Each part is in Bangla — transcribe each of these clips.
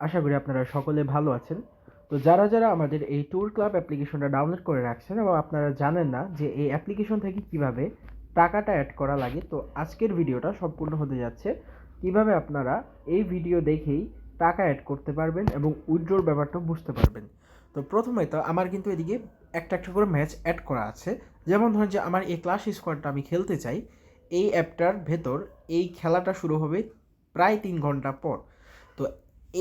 আশা করি আপনারা সকলে ভালো আছেন। তো যারা যারা আমাদের এই ট্যুর ক্লাব অ্যাপ্লিকেশনটা ডাউনলোড করে রাখছেন এবং আপনারা জানেন না যে এই অ্যাপ্লিকেশন থেকে কীভাবে টাকাটা অ্যাড করা লাগে, তো আজকের ভিডিওটা সম্পূর্ণ হতে যাচ্ছে। কীভাবে আপনারা এই ভিডিও দেখেই টাকা অ্যাড করতে পারবেন এবং উইথড্রোর ব্যাপারটা বুঝতে পারবেন। তো প্রথমে তো আমার কিন্তু এদিকে একটা একটা করে ম্যাচ অ্যাড করা আছে। যেমন ধরেন যে আমার এই ক্লাস স্কোয়াডটা আমি খেলতে চাই, এই অ্যাপটার ভেতর এই খেলাটা শুরু হবে প্রায় তিন ঘণ্টা পর। তো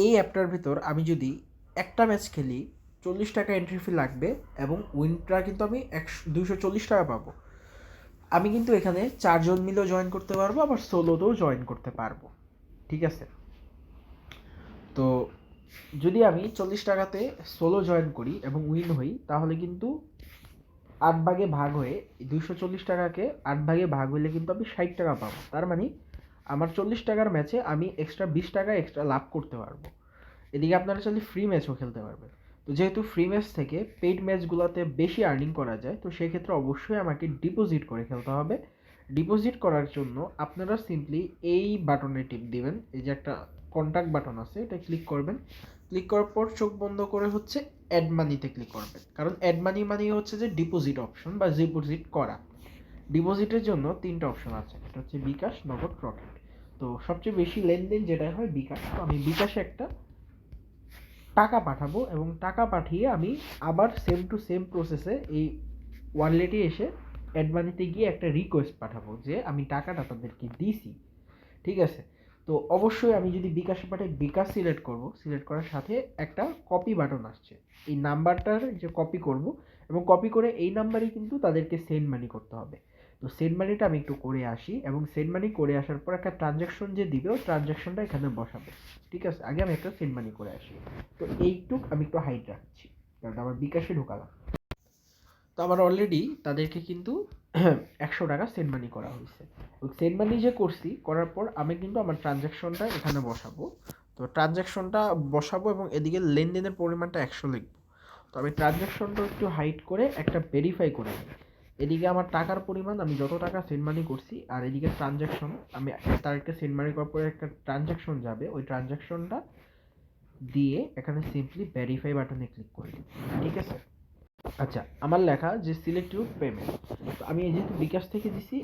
এই অ্যাপটার ভেতর আমি যদি একটা ম্যাচ খেলি, চল্লিশ টাকা এন্ট্রি ফি লাগবে এবং উইনটা কিন্তু আমি একশো দুশো চল্লিশ টাকা পাবো। আমি কিন্তু এখানে চারজন মিলেও জয়েন করতে পারব, আবার সোলোতেও জয়েন করতে পারব। ঠিক আছে? তো যদি আমি চল্লিশ টাকাতে সোলো জয়েন করি এবং উইন হই, তাহলে কিন্তু আট ভাগে ভাগ হয়ে দুইশো চল্লিশ টাকাকে আট ভাগে ভাগ হইলে কিন্তু আমি ষাট টাকা পাবো। তার মানে আমার চল্লিশ টাকার ম্যাচে আমি এক্সট্রা বিশ টাকা এক্সট্রা লাভ করতে পারব। এদিকে আপনারা চাইলে ফ্রি ম্যাচও খেলতে পারবেন। তো যেহেতু ফ্রি ম্যাচ থেকে পেইড ম্যাচগুলোতে বেশি আর্নিং করা যায়, তো সেক্ষেত্রে অবশ্যই আমাকে ডিপোজিট করে খেলতে হবে। ডিপোজিট করার জন্য আপনারা সিম্পলি এই বাটনে টিপ দিবেন। এই যে একটা কন্ট্যাক্ট বাটন আছে, এটা ক্লিক করবেন। ক্লিক করার পর চোখ বন্ধ করে হচ্ছে অ্যাড মানিতে ক্লিক করবেন। কারণ অ্যাড মানি মানে হচ্ছে যে ডিপোজিট অপশন বা ডিপোজিট করা। ডিপোজিটের জন্য তিনটা অপশন আছে। এটা হচ্ছে বিকাশ, নগদ রকেট তো সবচেয়ে বেশি লেনদেন যেটা হয় বিকাশ, তো আমি বিকাশে একটা টাকা পাঠাবো এবং টাকা পাঠিয়ে আমি আবার সেম টু সেম প্রসেসে এই ওয়ালেটে এসে অ্যাডমানিতে গিয়ে একটা রিকোয়েস্ট পাঠাবো যে আমি টাকাটা তাদেরকে দিছি। ঠিক আছে? তো অবশ্যই আমি যদি বিকাশে পাঠাই, বিকাশ সিলেক্ট করব। সিলেক্ট করার সাথে একটা কপি বাটন আসছে। এই নাম্বারটার যে কপি করব এবং কপি করে এই নাম্বারেই কিন্তু তাদেরকে সেন্ড মানি করতে হবে। তো সেন্ড মানিটা আমি একটু করে আসি এবং সেন্ড মানি করে আসার পর একটা ট্রানজ্যাকশন যে দিবে, ওই ট্রানজ্যাকশনটা এখানে বসাবে। ঠিক আছে? আগে আমি একটা সেন্ড মানি করে আসি। তো এইটুক আমি একটু হাইট রাখছি, কারণ আমার বিকাশে ঢোকালাম। তো আমার অলরেডি তাদেরকে কিন্তু একশো টাকা সেন্ড মানি করা হয়েছে। সেন্ড মানি যে করছি, করার পর আমি কিন্তু আমার ট্রানজ্যাকশনটা এখানে বসাবো। তো ট্রানজ্যাকশনটা বসাবো এবং এদিকে লেনদেনের পরিমাণটা একশো লিখব। তো আমি ট্রানজ্যাকশনটা একটু হাইট করে একটা ভেরিফাই করে নিই। এদিকে আমার টাকার পরিমাণ, আমি যত টাকা সেন্ড মানি করছি, আর এদিকে ট্রানজ্যাকশন আমি তাদেরকে সেন্ড মানি করার পরে একটা ট্রানজ্যাকশন যাবে, ওই ট্রানজ্যাকশনটা দিয়ে এখানে সিম্পলি ভেরিফাই বাটনে ক্লিক করি ঠিক আছে? আচ্ছা আমার লেখা যে সিলেক্ট ইউর পেমেন্ট আমি এই যেহেতু বিকাশ থেকে দিছি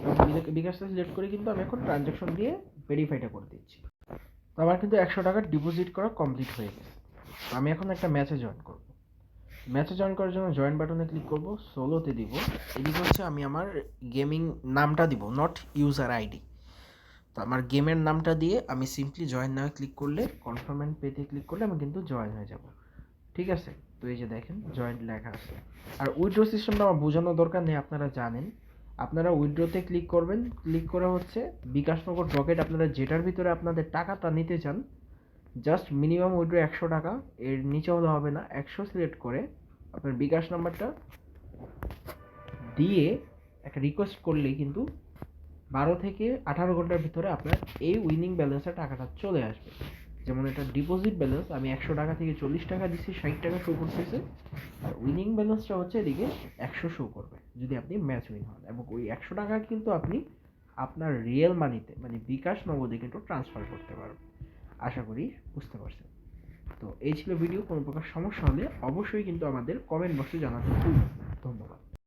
বিকাশটা সিলেক্ট করে কিন্তু আমি এখন ট্রানজ্যাকশন দিয়ে ভেরিফাইটা করে দিচ্ছি। তো আমার কিন্তু একশো টাকা ডিপোজিট করা কমপ্লিট হয়ে গেছে। আমি এখন একটা ম্যাচে জয়েন করব। ম্যাচে জয়েন করার জন্য জয়েন বাটনে ক্লিক করব সোলোতে দিব। এদিকে হচ্ছে আমি আমার গেমিং নামটা দিব নট ইউজার আইডি তো আমার গেমের নামটা দিয়ে আমি সিম্পলি জয়েন নামে ক্লিক করলে কনফার্মেন্ট পেতে ক্লিক করলে আমি কিন্তু জয়েন হয়ে যাব। ঠিক আছে? তো এই যে দেখেন জয়েন্ট লেখা আছে। আর উইথড্র সিস্টেমটা আমার বোঝানোর দরকার নেই, আপনারা জানেন। আপনারা উইথড্রোতে ক্লিক করবেন। ক্লিক করে হচ্ছে বিকাশনগর রকেট আপনারা যেটার ভিতরে আপনাদের টাকাটা নিতে চান জাস্ট মিনিমাম উইথড্রো একশো টাকা। এর নিচে হলে হবে না। একশো সিলেক্ট করে আপনার বিকাশ নাম্বারটা দিয়ে একটা রিকোয়েস্ট করলেই কিন্তু বারো থেকে আঠারো ঘণ্টার ভিতরে আপনার এই উইনিং ব্যালেন্সের টাকাটা চলে আসবে। যেমন এটা ডিপোজিট ব্যালেন্স আমি একশো টাকা থেকে চল্লিশ টাকা দিচ্ছি ষাট টাকা শো করতেছে। আর উইনিং ব্যালেন্সটা হচ্ছে এদিকে একশো শো করবে, যদি আপনি ম্যাচ উইন হন। এবং ওই একশো টাকা কিন্তু আপনি আপনার রিয়েল মানিতে মানে বিকাশ নগদে কিন্তু ট্রান্সফার করতে পারবেন। আশা করি বুঝতে পারছেন তো এই ছিল ভিডিও, কোনো প্রকার সমস্যা হলে অবশ্যই কিন্তু আমাদের কমেন্ট বক্সে জানাতে। ধন্যবাদ